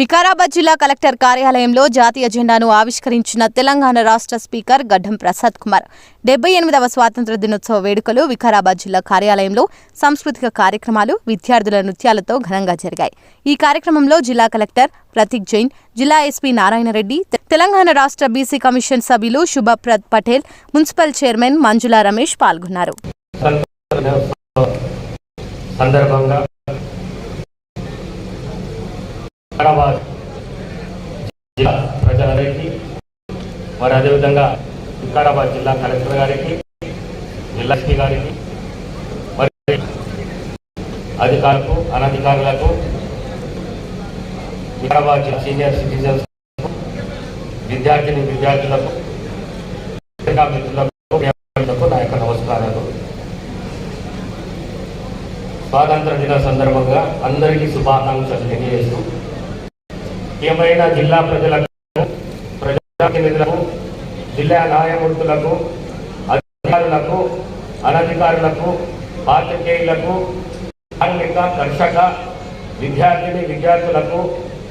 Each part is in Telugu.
వికారాబాద్ జిల్లా కలెక్టర్ కార్యాలయంలో జాతీయ జెండాను ఆవిష్కరించిన తెలంగాణ రాష్ట్ర స్పీకర్ గడ్డం ప్రసాద్ కుమార్. డెబ్బై ఎనిమిదవ స్వాతంత్ర దినోత్సవ వేడుకలు వికారాబాద్ జిల్లా కార్యాలయంలో సాంస్కృతిక కార్యక్రమాలు విద్యార్థుల నృత్యాలతో ఘనంగా జరిగాయి. ఈ కార్యక్రమంలో జిల్లా కలెక్టర్ ప్రతీక్ జైన్ జిల్లా ఎస్పీ నారాయణరెడ్డి తెలంగాణ రాష్ట్ర బీసీ కమిషన్ సభ్యులు శుభప్రద్ పటేల్ మున్సిపల్ చైర్మన్ మంజులా రమేష్ పాల్గొన్నారు. సందర్భంగా హైదరాబాద్ జిల్లా ప్రజలందరికీ మరి అదేవిధంగా వికారాబాద్ జిల్లా కలెక్టర్ గారికి జిల్లా ఎస్పీ గారికి మరి అధికారులకు అనధికారులకు వికారాబాద్ జిల్లా సీనియర్ సిటిజన్స్ విద్యార్థిని విద్యార్థులకు మిత్రులకు నా యొక్క నమస్కారాలు. స్వాతంత్ర దిన సందర్భంగా అందరికీ శుభాకాంక్షలు తెలియజేస్తూ ఏమైనా జిల్లా ప్రజలకు ప్రజాప్రతినిధులకు జిల్లా న్యాయమూర్తులకు అధికారులకు అనధికారులకు పాత్రికేయులకు కార్మిక కర్షక విద్యార్థిని విద్యార్థులకు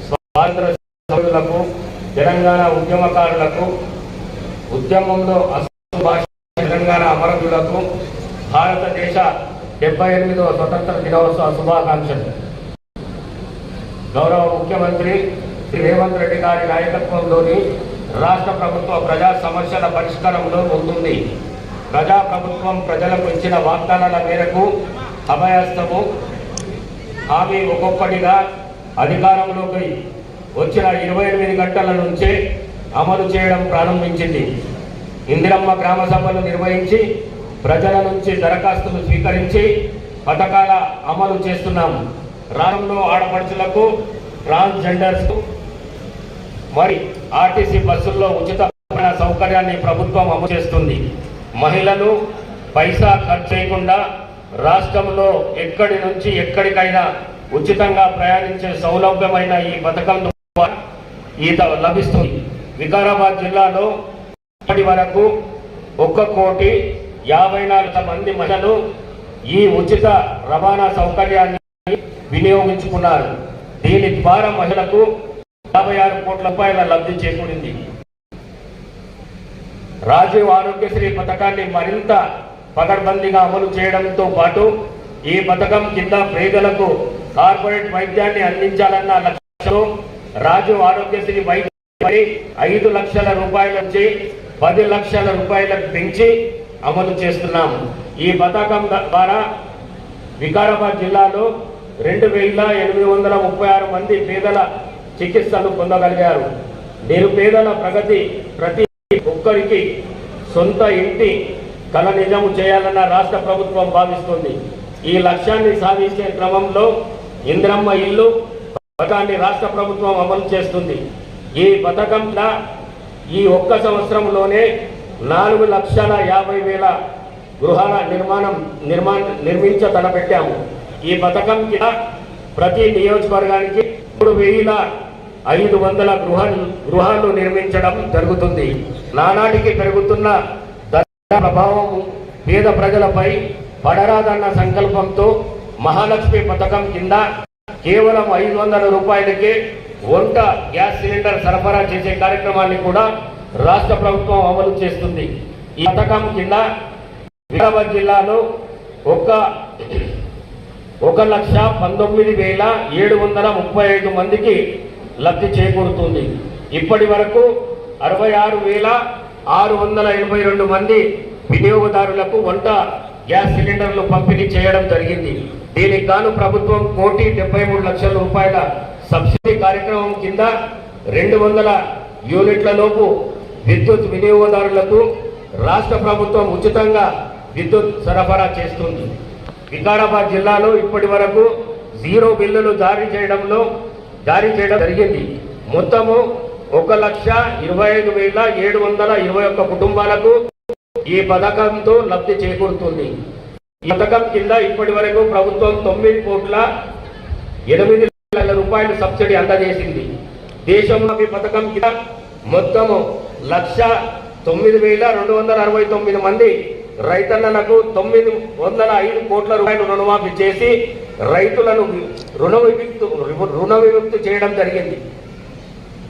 స్వాతంత్ర సభ్యులకు తెలంగాణ ఉద్యమకారులకు ఉద్యమంలో అసలు భాష తెలంగాణ అమరకులకు భారతదేశ డెబ్బై ఎనిమిదవ స్వతంత్ర దినోత్సవ శుభాకాంక్షలు. గౌరవ ముఖ్యమంత్రి శ్రీ రేవంత్ రెడ్డి గారి నాయకత్వంలోని రాష్ట్ర ప్రభుత్వ ప్రజా సమస్యల పరిష్కారంలో ఉంటుంది ప్రజా ప్రభుత్వం ప్రజలకు ఇచ్చిన వాగ్దానాల మేరకు అభయస్తము హామీ ఒక్కొక్కటిగా అధికారంలోకి వచ్చిన ఇరవై ఎనిమిది గంటల నుంచే అమలు చేయడం ప్రారంభించింది. ఇందిరమ్మ గ్రామ సభలు నిర్వహించి ప్రజల నుంచి దరఖాస్తులు స్వీకరించి పథకాల అమలు చేస్తున్నాం. రాష్ట్రంలో ఆడపడుచులకు ట్రాన్స్జెండర్స్ మరి ఆర్టీసీ బస్సుల్లో ఉచిత సౌకర్యాన్ని ప్రభుత్వం అమలు చేస్తుంది. మహిళలు పైసా ఖర్చు చేయకుండా రాష్ట్రంలో ఎక్కడి నుంచి ఎక్కడికైనా ఉచితంగా ప్రయాణించే సౌలభ్యమైన ఈ పథకం ద్వారా ఈత లభిస్తుంది. వికారాబాద్ జిల్లాలో ఇప్పటి వరకు ఒక్క కోటి యాభై నాలుగు మంది మహిళలు ఈ ఉచిత రవాణా సౌకర్యాన్ని వినియోగించుకున్నారు. దీని ద్వారా మహిళలకు యాభై ఆరు కోట్ల రూపాయల లబ్ధి చేకూరింది. రాజీవ్ ఆరోగ్యశ్రీ పథకాన్ని మరింత పకడ్బందీగా అమలు చేయడంతో పాటు ఈ పథకం కింద పేదలకు కార్పొరేట్ వైద్యాన్ని అందించాలన్న లక్ష్యంతో రాజీవ్ ఆరోగ్యశ్రీ వైద్య ఐదు లక్షల రూపాయల నుంచి పది లక్షల రూపాయలకు పెంచి అమలు చేస్తున్నాం. ఈ పథకం ద్వారా వికారాబాద్ జిల్లాలో రెండు వేల ఎనిమిది వందల ముప్పై ఆరు మంది పేదల చికిత్సలు పొందగలిగారు. నిరుపేదల ప్రగతి ప్రతి ఒక్కరికి సొంత ఇంటి కల నిజము చేయాలన్న రాష్ట్ర ప్రభుత్వం భావిస్తుంది. ఈ లక్ష్యాన్ని సాధించే క్రమంలో ఇంద్రమ్మ ఇల్లు పథకాన్ని రాష్ట్ర ప్రభుత్వం అమలు చేస్తుంది. ఈ పథకంలో ఈ ఒక్క సంవత్సరంలోనే నాలుగు లక్షల యాభై వేల గృహాల నిర్మాణం నిర్మాణ నిర్మించ తలపెట్టాము. ఈ పథకం కింద ప్రతి నియోజకవర్గానికి మూడు వేల ఐదు వందల గృహ గృహాలు నిర్మించడం జరుగుతుంది. నానాటికి పెరుగుతున్న ధర ప్రభావం పేద ప్రజలపై పడరాదన్న సంకల్పంతో మహాలక్ష్మి పథకం కింద కేవలం ఐదు వందల రూపాయలకే వంట గ్యాస్ సిలిండర్ సరఫరా చేసే కార్యక్రమాన్ని కూడా రాష్ట్ర ప్రభుత్వం అమలు చేస్తుంది. ఈ పథకం కింద వికారాబాద్ జిల్లాలో ఒక్క ఒక లక్ష పంతొమ్మిది వేల ఏడు వందల ముప్పై ఐదు మందికి లబ్ధి చేకూరుతుంది. ఇప్పటి వరకు అరవై ఆరు వేల ఆరు వందల ఎనభై రెండు మంది వినియోగదారులకు వంట గ్యాస్ సిలిండర్లు పంపిణీ చేయడం జరిగింది. దీనికి గాను ప్రభుత్వం కోటి డెబ్బై మూడు లక్షల రూపాయల సబ్సిడీ కార్యక్రమం కింద రెండు వందల యూనిట్లలోపు విద్యుత్ వినియోగదారులకు రాష్ట్ర ప్రభుత్వం ఉచితంగా విద్యుత్ సరఫరా చేస్తుంది. వికారాబాద్ జిల్లాలో ఇప్పటి వరకు జీరో బిల్లులు జారీ చేయడంలో జారీ చేయడం జరిగింది. మొత్తము ఒక లక్ష ఇరవై ఐదు వేల ఏడు వందల ఇరవై ఒక్క కుటుంబాలకు ఈ పథకంతో లబ్ధి చేకూరుతుంది. ఈ పథకం కింద ఇప్పటి వరకు ప్రభుత్వం తొమ్మిది కోట్ల ఎనిమిది లక్షల రూపాయల సబ్సిడీ అందజేసింది. దేశంలో ఈ పథకం కింద మొత్తము లక్ష తొమ్మిది వేల రెండు వందల అరవై తొమ్మిది మంది రైతన్నలకు తొమ్మిది వందల ఐదు కోట్ల రూపాయలు రుణమాఫీ చేసి రైతులను రుణ విముక్తి రుణ విముక్తి చేయడం జరిగింది.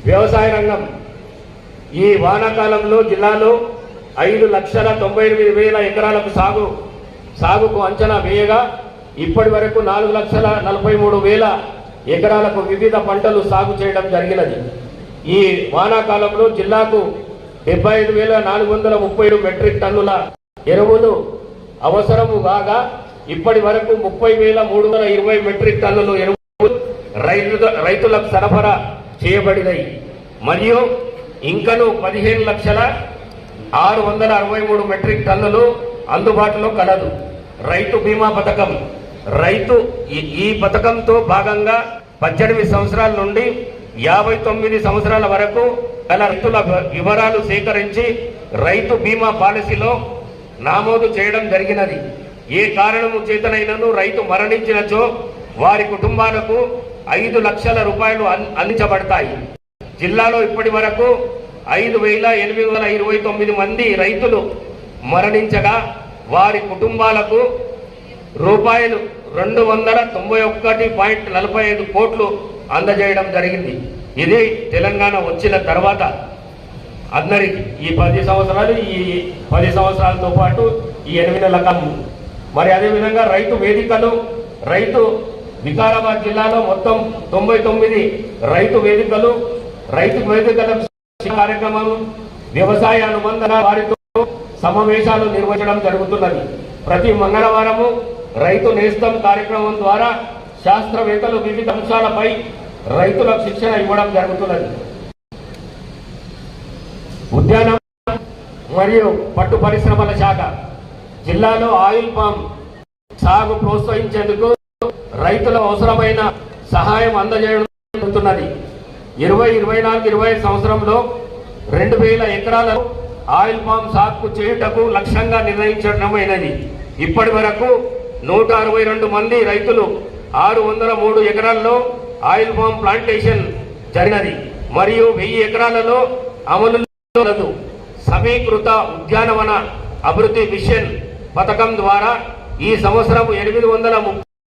వ్యవసాయ రంగం ఈ వానాకాలంలో జిల్లాలో ఐదు లక్షల తొంభై ఎనిమిది వేల ఎకరాలకు సాగు సాగుకు అంచనా వేయగా ఇప్పటి వరకు నాలుగు లక్షల నలభై మూడు వేల ఎకరాలకు వివిధ పంటలు సాగు చేయడం జరిగినది. ఈ వానాకాలంలో జిల్లాకు డెబ్బై ఐదు వేల నాలుగు వందల ముప్పై ఏడు మెట్రిక్ టన్నుల ఎరువులు అవసరము కాగా ఇప్పటి వరకు ముప్పై వేల మూడు వందల ఇరవై మెట్రిక్ టన్నులు ఎరువులు రైతు రైతులకు సరఫరా చేయబడినాయి. మరియు ఇంకను పదిహేను లక్షల ఆరు వందల అరవై మూడు మెట్రిక్ టన్నులు అందుబాటులో కలదు. రైతు బీమా పథకం. రైతు ఈ- ఈ పథకంతో భాగంగా పద్దెనిమిది సంవత్సరాల నుండి యాభై తొమ్మిది సంవత్సరాల వరకు గల రైతుల వివరాలు సేకరించి రైతు బీమా పాలసీలో నమోదు చేయడం జరిగినది. ఏ కారణము చేతనైనను రైతు మరణించినచో వారి కుటుంబాలకు ఐదు లక్షల రూపాయలు అన్- అందించబడతాయి. జిల్లాలో ఇప్పటి వరకు ఐదు వేల ఎనిమిది వందల ఇరవై తొమ్మిది మంది రైతులు మరణించగా వారి కుటుంబాలకు రూపాయలు రెండు వందల తొంభై ఒకటి పాయింట్ నలభై ఐదు కోట్లు అందజేయడం జరిగింది. ఇది తెలంగాణ వచ్చిన తర్వాత అందరికి ఈ పది సంవత్సరాలు ఈ పది సంవత్సరాలతో పాటు ఈ ఎనిమిది లకం మరి అదేవిధంగా రైతు వేదికలు రైతు వికారాబాద్ జిల్లాలో మొత్తం తొంభై తొమ్మిది రైతు వేదికలు రైతు వేదికల కార్యక్రమం వ్యవసాయ అనుబంధన వారితో సమావేశాలు నిర్వహించడం జరుగుతున్నది. ప్రతి మంగళవారము రైతు నేస్తం కార్యక్రమం ద్వారా శాస్త్రవేత్తలు వివిధ అంశాలపై రైతులకు శిక్షణ ఇవ్వడం జరుగుతున్నది. ఉద్యానం మరియు పట్టు పరిశ్రమల శాఖ. జిల్లాలో ఆయిల్ పామ్ సాగు ప్రోత్సహించేందుకు రైతుల అవసరమైన సహాయం అందజేయడం జరుగుతున్నది ఇరవై ఇరవై నాలుగు ఇరవై సంవత్సరంలో రెండు వేల ఎకరాలలో ఆయిల్ పామ్ సాగు చేయుటకు లక్ష్యంగా నిర్ణయించడమైనది. ఇప్పటి వరకు నూట అరవై రెండు మంది రైతులు ఆరు వందల మూడు ఎకరాల్లో ఆయిల్ పామ్ ప్లాంటేషన్ జరిగినది. మరియు వెయ్యి ఎకరాలలో అమలు సమీకృత ఉద్యానవన అభివృద్ధి మిషన్ పథకం ద్వారా ఈ సంవత్సరం ఎనిమిది వందల ముప్పై